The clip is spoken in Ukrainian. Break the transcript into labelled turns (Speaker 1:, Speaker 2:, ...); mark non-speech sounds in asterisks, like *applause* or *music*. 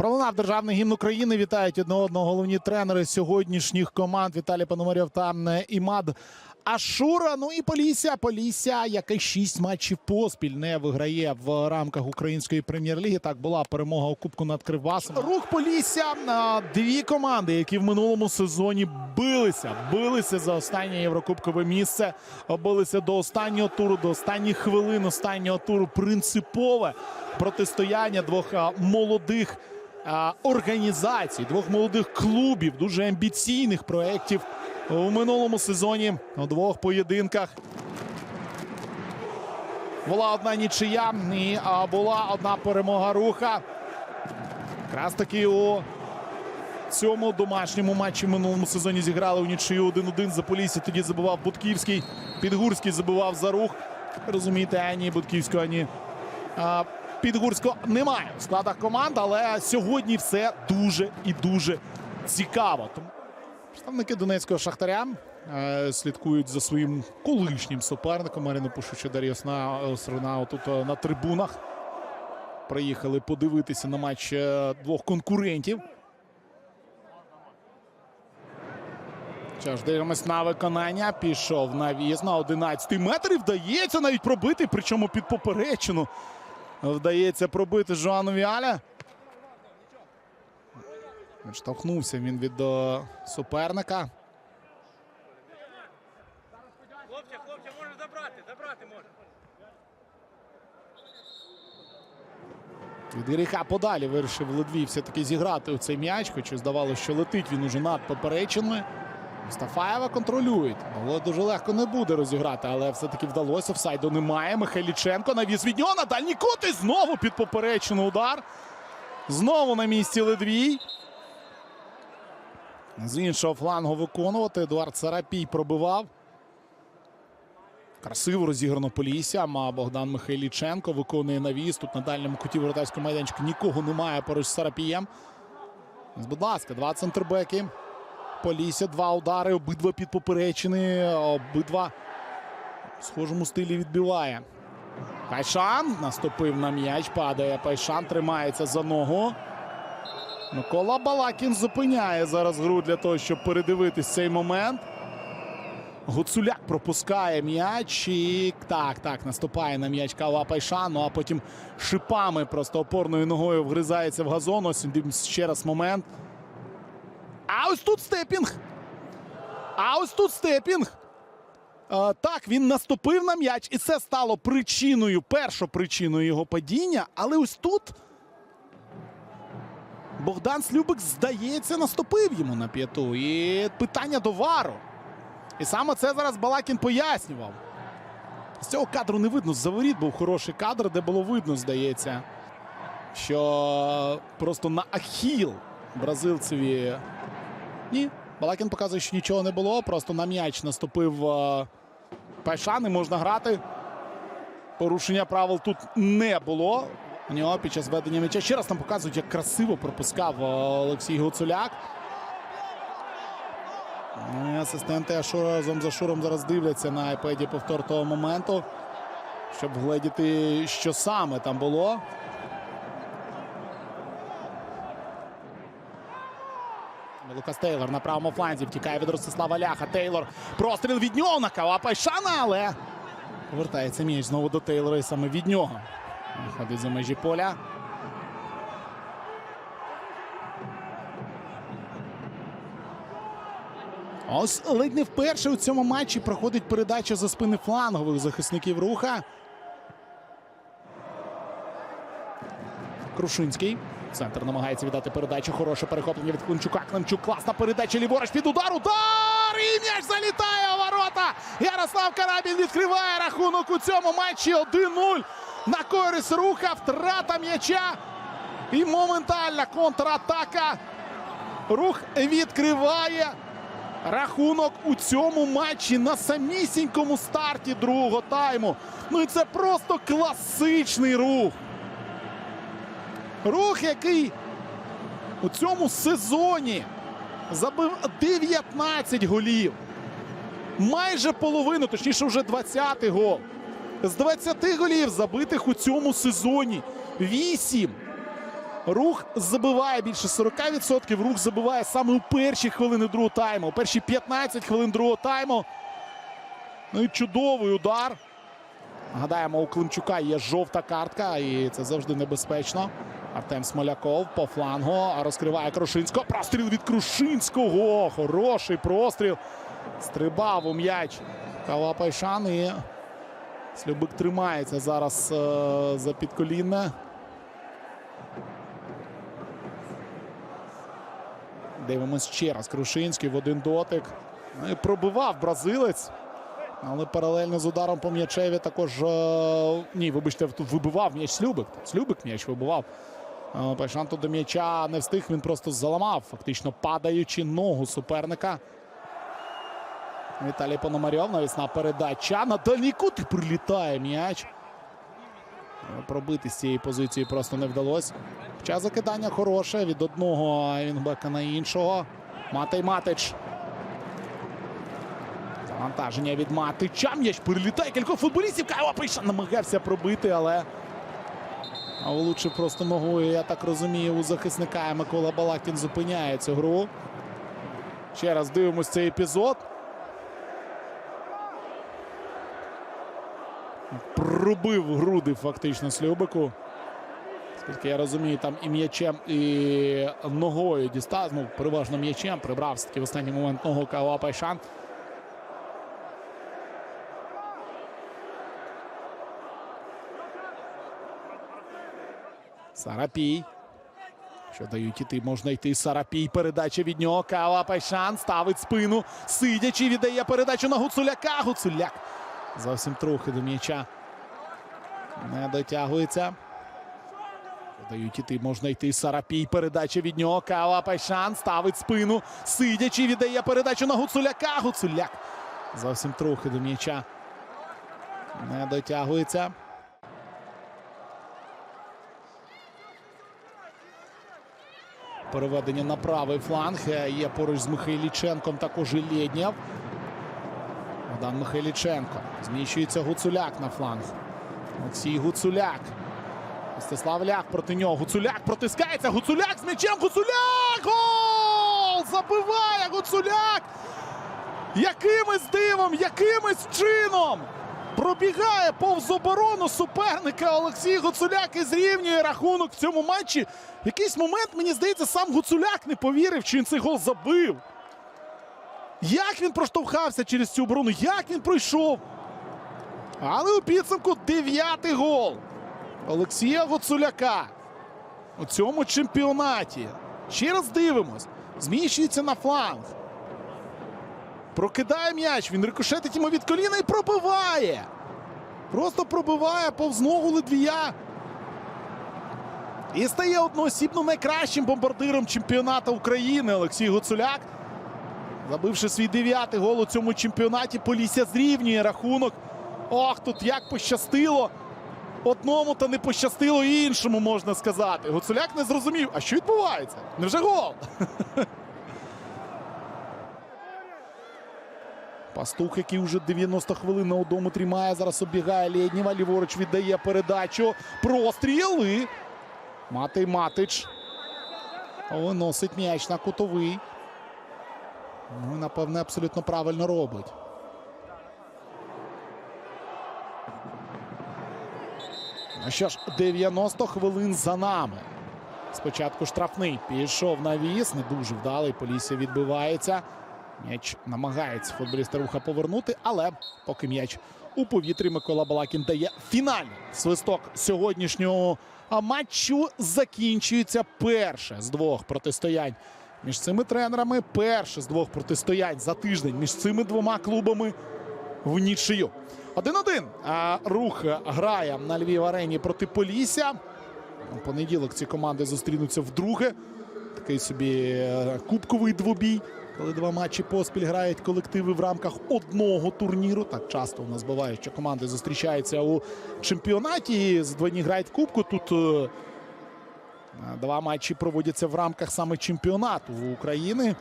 Speaker 1: Пролунав державний гімн України. Вітають одне одного головні тренери сьогоднішніх команд Віталій Пономарьов та Імад Ашура. Ну і Полісся. Полісся, яке шість матчів поспіль не виграє в рамках української прем'єр-ліги. Так була перемога у Кубку над Кривбасом. Рух Полісся. Дві команди, які в минулому сезоні билися, билися за останнє єврокубкове місце. Билися до останнього туру, до останніх хвилин останнього туру. Принципове протистояння двох молодих організацій, двох молодих клубів, дуже амбіційних проєктів у минулому сезоні у двох поєдинках. Була одна нічия і була одна перемога руха. Якраз таки у цьому домашньому матчі минулому сезоні зіграли у нічию 1-1 за Полісся. Тоді забивав Будківський. Підгурський забивав за рух. Розумієте, ані Будківського, ані Підгурського немає в складах команд, але сьогодні все дуже і дуже цікаво. Представники Донецького шахтаря е, слідкують за своїм колишнім суперником. Марину Пушуча Дар'я Срна тут е, на трибунах. Приїхали подивитися на матч е, двох конкурентів. Ж, дивимось на виконання. Пішов на віз на 11 метр і вдається навіть пробити, причому під поперечину. Вдається пробити Жоану Віаля. Відштовхнувся він від е, суперника.
Speaker 2: Хлопче, хлопче, може забрати, забрати може.
Speaker 1: Від гріха подалі вирішив Ледвій все-таки зіграти у цей м'яч, хоча здавалося, що летить він уже над поперечиною. Мустафаєва контролюють. Але дуже легко не буде розіграти, але все-таки вдалося. Офсайду немає. Михайліченко навіз від нього на дальній кут і знову під поперечину удар. Знову на місці Ледвій. З іншого флангу виконувати. Едуард Сарапій пробивав. Красиво розіграно Полісся. А Богдан Михайліченко виконує навіс. Тут на дальньому куті воротарського майданчика нікого немає поруч з Сарапієм. Будь ласка, два центрбеки. Полісся, два удари, обидва під поперечини, обидва в схожому стилі відбиває. Пайшан наступив на м'яч, падає. Пайшан тримається за ногу. Микола Балакін зупиняє зараз гру для того, щоб передивитись цей момент. Гуцуляк пропускає м'яч і так, так, наступає на м'яч Кава Пайшан, ну а потім шипами просто опорною ногою вгризається в газон. Ось ще раз момент. А ось тут степінг. А ось тут степінг. Е, так, він наступив на м'яч, і це стало причиною, першопричиною його падіння. Але ось тут Богдан Слюбик, здається, наступив йому на п'яту. І питання до вару. І саме це зараз Балакін пояснював. З цього кадру не видно. З-за воріт був хороший кадр, де було видно, здається, що просто на ахіл бразильцеві. Ні, Балакін показує, що нічого не було. Просто на м'яч наступив е, Пайшан і можна грати. Порушення правил тут не було. У нього під час ведення м'яча. Ще раз нам показують, як красиво пропускав е, Олексій Гуцуляк. Ну, Асистенти Ашура разом з Ашуром зараз дивляться на айпеді повтор того моменту, щоб вгледіти, що саме там було. Лукас Тейлор на правому фланзі втікає від Ростислава Ляха. Тейлор простріл від нього на Кава Пайшана, але повертається м'яч знову до Тейлора і саме від нього. Ходить за межі поля. Ось ледь не вперше у цьому матчі проходить передача за спини флангових захисників руха. Крушинський. Центр намагається віддати передачу. Хороше перехоплення від Климчука. Климчук класна передача ліворуч під удар. Удар! І м'яч залітає у ворота. Ярослав Карабін відкриває рахунок у цьому матчі 1-0 на користь руха. Втрата м'яча. І моментальна контратака. Рух відкриває рахунок у цьому матчі на самісінькому старті другого тайму. Ну і це просто класичний рух. Рух, який у цьому сезоні забив 19 голів. Майже половину, точніше, вже 20-й гол. З 20 голів забитих у цьому сезоні 8 Рух забиває більше 40%. Рух забиває саме у перші хвилини другого тайму. У перші 15 хвилин другого тайму. Ну і чудовий удар. Нагадаємо, у Климчука є жовта картка, і це завжди небезпечно. Артем Смоляков по флангу розкриває Крушинського. Простріл від Крушинського. Хороший простріл. Стрибав у м'яч Калапайшан і Слюбик тримається зараз е, за підколінне. Дивимось ще раз. Крушинський в один дотик. Ну і пробивав бразилець. Але паралельно з ударом по м'ячеві також. е, ні, вибачте, тут вибивав м'яч Слюбик. Слюбик м'яч вибивав. Е, Пайшан тут до м'яча не встиг, він просто заламав, фактично падаючи ногу суперника. Віталій Пономарьов, навісна передача. На дальній кут прилітає м'яч. Пробити з цієї позиції просто не вдалося. Хоча закидання хороше від одного Вінгбека на іншого. Матей Матич. Завантаження від Матича. М'яч перелітає кількох футболістів. Пейшан намагався пробити, але влучив просто ногою. Я так розумію, у захисника Микола Балакін зупиняє цю гру. Ще раз дивимось цей епізод. Пробив груди фактично Слюбику. Скільки я розумію, там і м'ячем, і ногою дістав. Ну, переважно м'ячем. Прибрав таки в останній момент ногу Кава Пайшан. Сарапій. Що дають іти, можна йти. Сарапій. Передача від нього. Кава Пайшан ставить спину. Сидячи, віддає передачу на Гуцуляка. Гуцуляк. Зовсім трохи до м'яча. Не дотягується. Дають іти, можна йти. Сарапій. Передача від нього. Кава Пайшан ставить спину. Сидячи, віддає передачу на Гуцуляка. Гуцуляк. Зовсім трохи до м'яча. Не дотягується. Переведення на правий фланг. Е, Є поруч з Михайліченком також і Лєднєв. Богдан Михайліченко. Зміщується Гуцуляк на фланг. Олексій Гуцуляк. Мстислав Ляк проти нього. Гуцуляк протискається. Гуцуляк з м'ячем. Гуцуляк! Гол! Забиває Гуцуляк! Якимось дивом, якимось чином пробігає повз оборону суперника Олексій Гуцуляк і зрівнює рахунок в цьому матчі. В якийсь момент, мені здається, сам Гуцуляк не повірив, чи він цей гол забив. Як він проштовхався через цю оборону, як він пройшов. Але у підсумку дев'ятий гол Олексія Гуцуляка у цьому чемпіонаті. Ще раз дивимось. Зміщується на фланг. Прокидає м'яч. Він рикошетить йому від коліна і пробиває. Просто пробиває повз ногу Ледвія. І стає одноосібно найкращим бомбардиром чемпіонату України Олексій Гуцуляк. Забивши свій дев'ятий гол у цьому чемпіонаті, Полісся зрівнює рахунок. Ох, тут як пощастило. Одному та не пощастило іншому, можна сказати. Гуцуляк не зрозумів. А що відбувається? Невже гол? *laughs* Пастух, який вже 90 хвилин на одному тримає. Зараз оббігає Лєднєва. Ліворуч віддає передачу. Простріл і Матей Матич. Виносить м'яч на кутовий. Ну, і, напевне, абсолютно правильно робить. Ну що ж, 90 хвилин за нами. Спочатку штрафний пішов на віз. Не дуже вдалий. Полісся відбивається. М'яч намагається футболіст руха повернути, але поки м'яч у повітрі Микола Балакін дає фінальний свисток сьогоднішнього матчу. Закінчується перше з двох протистоянь між цими тренерами. Перше з двох протистоянь за тиждень між цими двома клубами в нічию. 1-1. А, Рух грає на Львів арені проти Полісся. У понеділок ці команди зустрінуться вдруге. Такий собі е, кубковий двобій, коли два матчі поспіль грають колективи в рамках одного турніру. Так часто у нас буває, що команди зустрічаються у чемпіонаті. Здвоєні грають в кубку. Тут е, два матчі проводяться в рамках саме чемпіонату України.